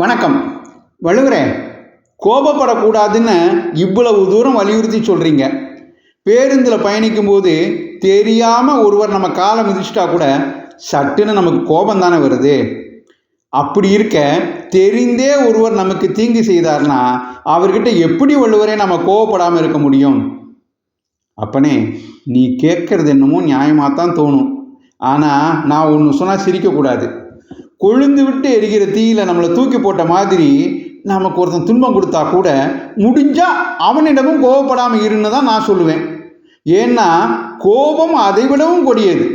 வணக்கம். வள்ளுவரே கோபப்படக்கூடாதுன்னு இவ்வளவு தூரம் வலியுறுத்தி சொல்கிறீங்க பேருந்தில் பயணிக்கும்போது தெரியாமல் ஒருவர் நம்ம காலை மிதிச்சிட்டா கூட சட்டுன்னு நமக்கு கோபம் தானே வருது. அப்படி இருக்க தெரிந்தே ஒருவர் நமக்கு தீங்கு செய்தார்னா அவர்கிட்ட எப்படி வள்ளுவரே நம்ம கோவப்படாமல் இருக்க முடியும்? அப்பனே நீ கேட்கறது என்னமோ நியாயமாக தான் தோணும். ஆனால் நான் ஒன்று சொன்னால் சிரிக்கக்கூடாது. கொழுந்து விட்டு எரிகிற தீயில நம்மளை தூக்கி போட்ட மாதிரி நமக்கு ஒருத்தன் துன்பம் கொடுத்தா கூட முடிஞ்சா அவனிடமும் கோவப்படாமல் இருன்னு தான் நான் சொல்லுவேன். ஏன்னா கோபம் அதை விடவும் கொடியது.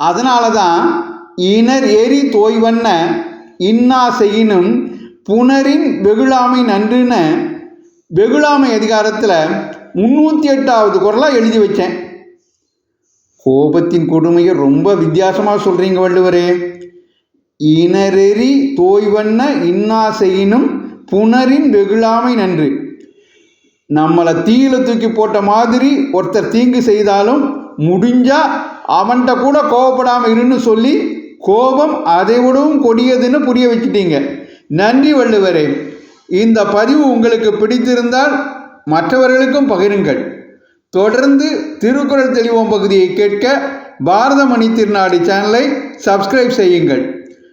அதனால தான் இனர் எரி தோய்வண்ண இன்னா செய்யினும் புனரின் வெகுளாமை நன்றுன்னு வெகுளாமை அதிகாரத்தில் முந்நூற்றி எட்டாவது குரலாக எழுதி வச்சேன். கோபத்தின் கொடுமையை ரொம்ப வித்தியாசமாக சொல்கிறீங்க வள்ளுவரே. இனரெறி தோய்வண்ண இன்னாசெயினும் புனரின் வெகுளாமை நன்று. நம்மளை தீயில தூக்கி போட்ட மாதிரி ஒருத்தர் தீங்கு செய்தாலும் முடிஞ்சா அவன்கிட்ட கூட கோவப்படாமல் இருன்னு சொல்லி கோபம் அதை விடவும் கொடியதுன்னு புரிய வச்சுட்டீங்க. நன்றி வள்ளுவரே. இந்த பதிவு உங்களுக்கு பிடித்திருந்தால் மற்றவர்களுக்கும் பகிருங்கள். தொடர்ந்து திருக்குறள் தெளிவோம் பகுதியை கேட்க பாரத மணி திருநாடு சேனலை சப்ஸ்கிரைப் செய்யுங்கள்.